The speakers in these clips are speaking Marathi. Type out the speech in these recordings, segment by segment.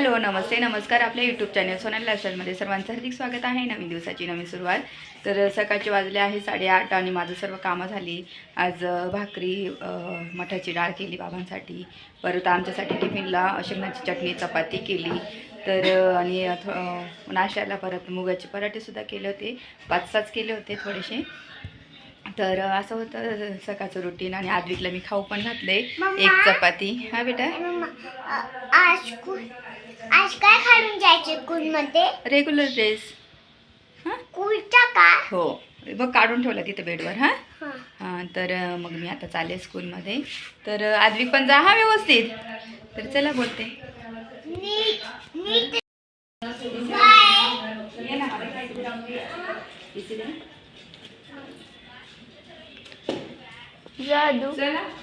हॅलो नमस्ते नमस्कार आपल्या यूट्यूब चॅनल सोनल लायसलमध्ये सर्वांचं हार्दिक स्वागत आहे. नवीन दिवसाची नवीन सुरुवात. तर सकाळचे वाजले आहे साडेआठ आणि माझं सर्व कामं झाली. आज भाकरी मठाची डाळ केली बाबांसाठी. परत आमच्यासाठी टिफिनला शेंगण्याची चटणी चपाती केली. तर आणि नाश्त्याला परत मुगाचे पराठेसुद्धा केले होते. पाच सात केले होते थोडेसे. तर असं होतं सकाळचं रुटीन आणि आद्विकला मी खाऊ पण घातले. एक चपाती. हा बेटा. आज काय खालून जायचे स्कूलमध्ये? रेग्युलर ड्रेस हां? स्कूलचा का? हो. बघ काढून ठेवला तिथं बेडवर हां? तर मग मी आता चालले स्कूलमध्ये. तर आद्विक पण जा हा व्यवस्थित? तर चला बोलते. चला.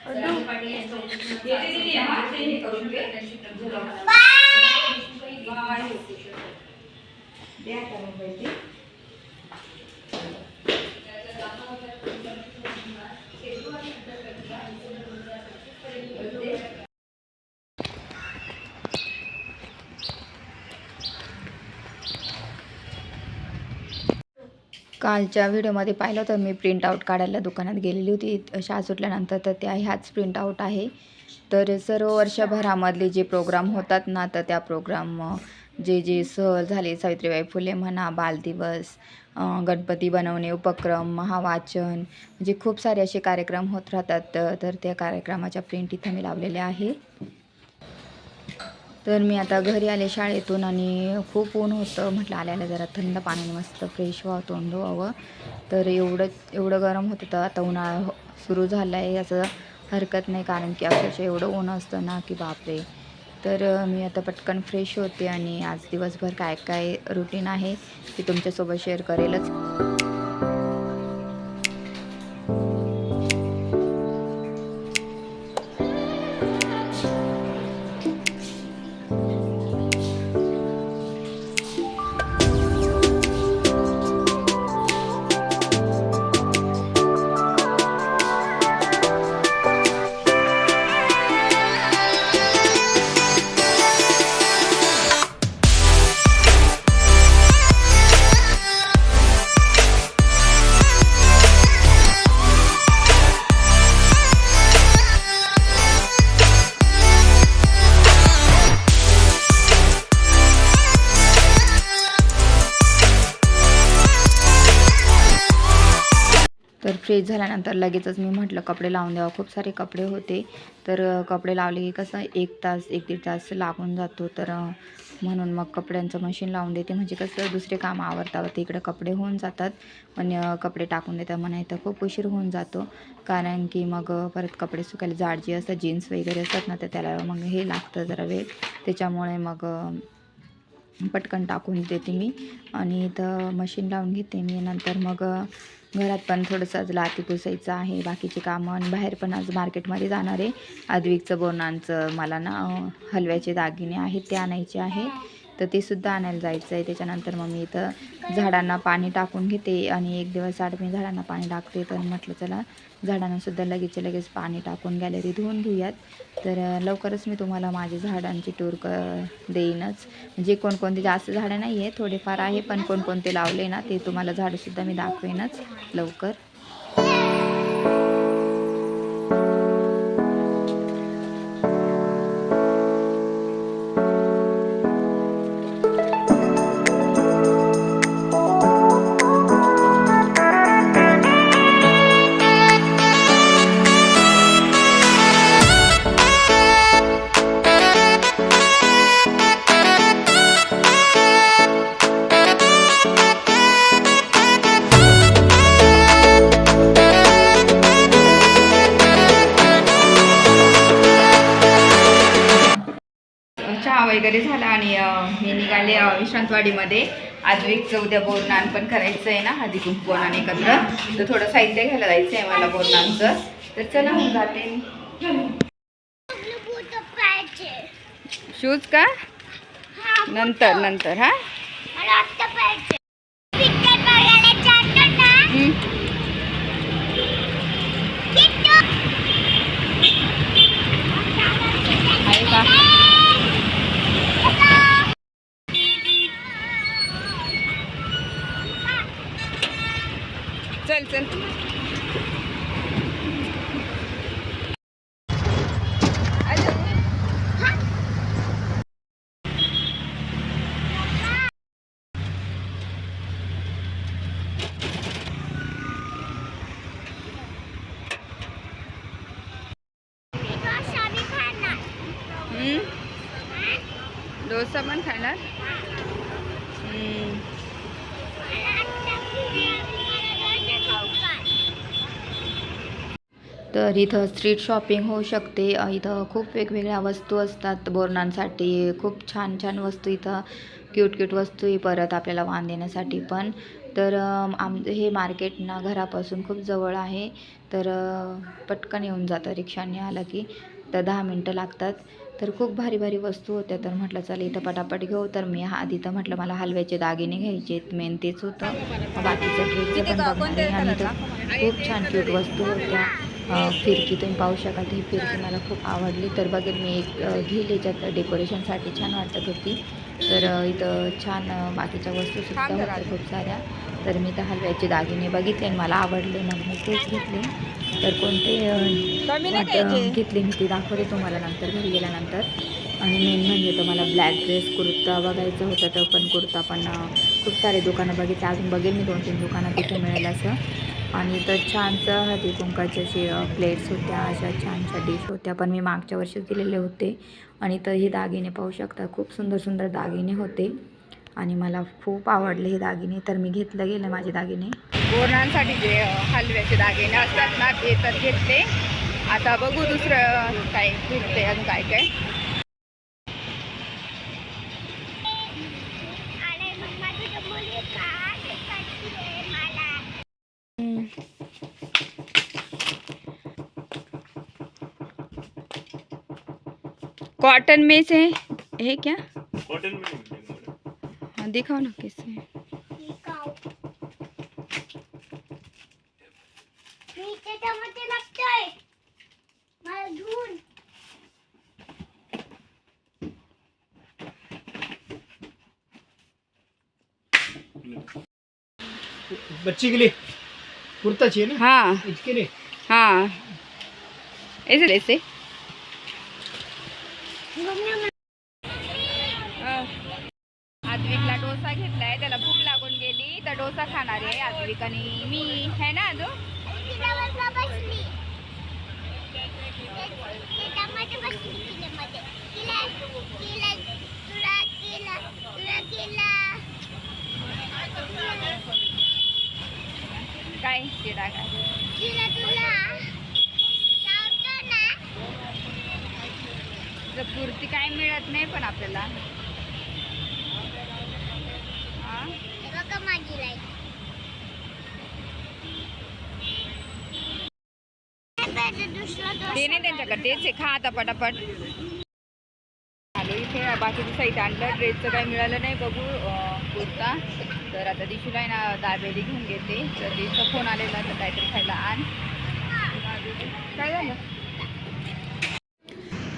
ये दे दीदी, हां, ते हे करून दे. Bye bye. दे आता मोबाईल दे. कालच्या व्हिडिओमध्ये पाहिलं तर मी प्रिंट आऊट काढायला दुकानात गेलेली होती. शाळा सुटल्यानंतर तर त्या ह्याच प्रिंट आऊट आहे. तर सर्व वर्षभरामधले जे प्रोग्राम होतात ना तर त्या प्रोग्राम जे जे सहल झाले सावित्रीबाई फुले म्हणा बालदिवस गणपती बनवणे उपक्रम महावाचन म्हणजे खूप सारे असे कार्यक्रम होत राहतात. तर- तर त्या कार्यक्रमाच्या प्रिंट इथं मी लावलेल्या आहे. तर मी आता घरी आले शाळेतून आणि खूप ऊन होतं. म्हटलं आल्याला जरा थंड पाण्याने मस्त फ्रेश व्हावं तोंड धुवावं. तर एवढं एवढं गरम होतं होतं. आता उन्हाळा हो, सुरू झाला आहे याचं हरकत नाही. कारण की अक्षरशः एवढं ऊन असतं ना की बापरे. तर मी आता पटकन फ्रेश होते आणि आज दिवसभर काय काय रुटीन आहे ते तुमच्यासोबत शेअर करेलच. फ्रेश झाल्यानंतर लगेचच मी म्हटलं कपडे लावून द्यावं. खूप सारे कपडे होते. तर कपडे लावले की कसं एक तास एक दीड तास लागून जातो. तर म्हणून मग कपड्यांचं मशीन लावून देते. म्हणजे कसं दुसरे कामं आवरतावरती इकडे कपडे होऊन जातात. पण कपडे टाकून देतात म्हणा तर खूप उशीर होऊन जातो. कारण की मग परत कपडे सुकायला जाड जे असतात जीन्स वगैरे असतात ना तर त्याला मग हे लागतं जरा वेळ. त्याच्यामुळे मग पटकन टाकून देते मी. आणि इथं मशीन लावून घेते मी. नंतर मग घरात पण थोडंसं आज लाती पुसायचं आहे. बाकीचे कामं आणि बाहेर पण आज मार्केटमध्ये जाणार आहे. आद्विकचं बोनांचं मला ना हलव्याचे दागिने आहेत ते आणायचे आहे तर ते सुद्धा आणायला जायचं आहे. त्याच्यानंतर मग मी इथं झाडांना पाणी टाकून घेते आणि एक दिवस आड मी झाडांना पाणी टाकते. तर म्हटलं चला झाडांना सुद्धा लगेच लगेच पाणी टाकून गॅलरी धुवून घेऊयात. तर लवकरच मी तुम्हाला माझी झाडांची टूर क देईनच. म्हणजे कोणकोणते जास्त झाडं नाही आहे थोडेफार आहे पण कोणकोणते लावले ना ते तुम्हाला झाडंसुद्धा मी दाखवेनच लवकर. वगैरे झाला आणि मी निघाले विश्रांतवाडीमध्ये. आद्विकचं उद्या बोरनान पण करायचं आहे ना हळदी कुंकू बोरनान एकत्र. तर थोडं साहित्य घ्यायला जायचं आहे मला बोरनानचं तर चला मग जाते शूज का? नंतर नंतर हा? डोसा पण खाणार. तर इथं स्ट्रीट शॉपिंग होऊ शकते. इथं खूप वेगवेगळ्या वस्तू असतात बोरणांसाठी. खूप छान छान वस्तू इथं क्यूट क्यूट वस्तू आहे परत आपल्याला वाण देण्यासाठी पण. तर आम हे मार्केट ना घरापासून खूप जवळ आहे. तर पटकन येऊन जातं. रिक्षाने आलं की तर दहा मिनटं लागतात. तर खूप भारी भारी वस्तू होत्या. तर म्हटलं चला इथं पटापट घेऊ. तर मी हा तिथं म्हटलं मला हलव्याचे दागिने घ्यायचे मेन तेच होतं. बाकीचं ड्रेसचं पण बघणार आणि खूप छान क्यूट वस्तू होत्या. फिरकी तुम्ही पाहू शकाल ही फिरकी मला खूप आवडली. तर बघेल मी एक घेईल याच्यात डेकोरेशनसाठी छान वाटत होती. तर इथं छान बाकीच्या वस्तू सुद्धा होत्या खूप साऱ्या. तर मी तर हलव्याचे दागिने बघितले आणि मला आवडले मग मी तेच घेतले. तर कोणते घेतले मी ते दाखवते तुम्हाला नंतर घरी गेल्यानंतर. आणि मेन म्हणजे तो मला ब्लॅक ड्रेस कुर्ता बघायचा होता तर पण कुर्ता पण खूप सारे दुकानं बघितले. अजून बघेल मी दोन तीन दुकानं तिथे मिळेल असं. आणि तर छानसं हळदी कुंकाच्या जे प्लेट्स होत्या अशा छानशा डिश होत्या. पण मी मागच्या वर्षीच दिलेले होते. आणि तर हे दागिने पाहू शकता खूप सुंदर सुंदर दागिने होते. आणि मला खूप आवडले हे दागिने. तर मी घेतलं गेलं माझे दागिने. बोरणांसाठी जे हलव्याचे दागिने असतात ना ते तर घेतले. आता बघू दुसरं काय भेटते अजून काय काय अरे मम्मा तुझ्या मुली का शिकवते मला कॉटन में से है क्या? कॉटन में नहीं मिलेगा मैडम हाँ दिखाओ ना कैसे शिकाऊ मी त्याच्यामध्ये लागतोय मला धुवून बच्ची के लिए। कुर्ता चाहिए ना हाँ इसके लिए हाँ ऐसे ऐसे आद्विकला डोसा घेतलाय त्याला भूक लागून गेली तर डोसा खाणार आहे आद्विक आणि मी है ना अजून तिला बसला बसली त्याच्यामध्ये बसली तिच्यामध्ये तिला तिला तुला तिला तुला तिला काय ते टाका तिला तुला लावतो ना. जर कुर्ती काय मिळत नाही पण आपल्याला. ते नाही त्यांच्याकडे तेच आहे खा आता पटापट. आलो इथे बाकीचं साहित्य आणलं ड्रेसचं काही मिळालं नाही बघू कुर्ता तर आता दिशूला आहे ना दाबेली घेऊन घेते. तर तिचा फोन आलेला तर काहीतरी खायला आण. काय झालं?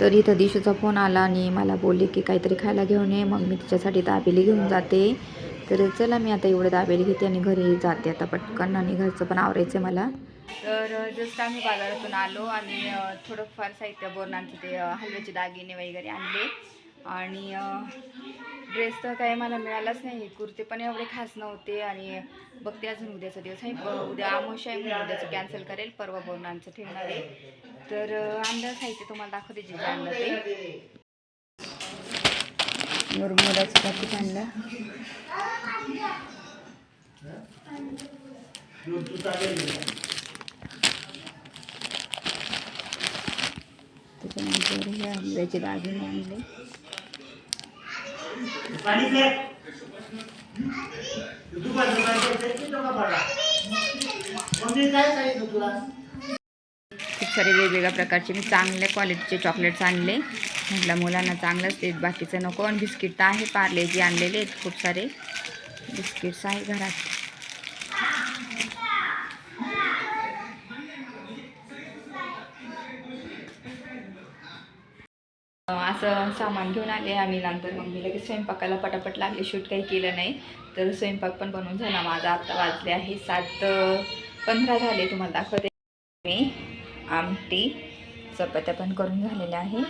तर इथं दिशूचा फोन आला आणि मला बोलले की काहीतरी खायला घेऊन ये. मग मी तिच्यासाठी दाबेली घेऊन जाते. तर चला मी आता एवढं दाबेली घेते आणि घरी जाते आता पटकन आणि घरचं पण आवरायचं आहे मला. तर जस्ट आम्ही बाजारातून आलो आणि थोडंफार साहित्य बोरणांचे ते हलव्याचे दागिने वगैरे आणले. आणि ड्रेस तर काही मला मिळालाच नाही कुर्ते पण एवढे खास नव्हते आणि बघते अजून उद्याचा दिवस आहे. उद्या आमोश आहे म्हणून उद्याचं कॅन्सल करेल. परवा बोरणांचं ठेवणार आहे. तर आमदार आणलं साहित्य तुम्हाला दाखवते जे जे आणलं ते. मुरमुराचं पाकिट आणलं. त्याच्यानंतर हे आंब्याचे दागिने आणले. खूप सारे वेगवेगळ्या प्रकारचे मी चांगल्या क्वालिटीचे चॉकलेट्स आणले. म्हटलं मुलांना चांगलंच ते बाकीचं नको. आणि बिस्किट तर आहे. पार्लेजी आणलेले आहेत खूप सारे. बिस्किट्स आहे घरात. असं सामान घेऊन आले आम्ही नंतर मग मी लगेच स्वयंपाकाला पटापट लागले. शूट काही केलं नाही. तर स्वयंपाक पण बनवून झाला. माझा आत्ता वाजले आहे सात पंधरा झाले. तुम्हाला दाखवते मी. आमटी चपात्या पण करून झालेल्या आहे.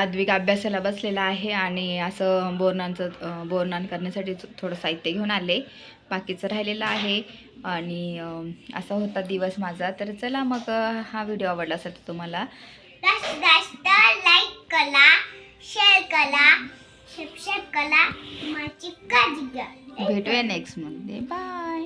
अद्विक अभ्यासाला बसलेला आहे आणि असं बोरणांचं बोरणान करण्यासाठी थोडं साहित्य घेऊन आले. बाकीचं राहिलेलं आहे आणि असा होता दिवस माझा. तर चला मग हा व्हिडिओ आवडला असेल तर तुम्हाला. जास्त जास्त लाईक करा शेअर करा सबस्क्राईब करा. माझी काळजी घ्या. भेटूया नेक्स्टमध्ये बाय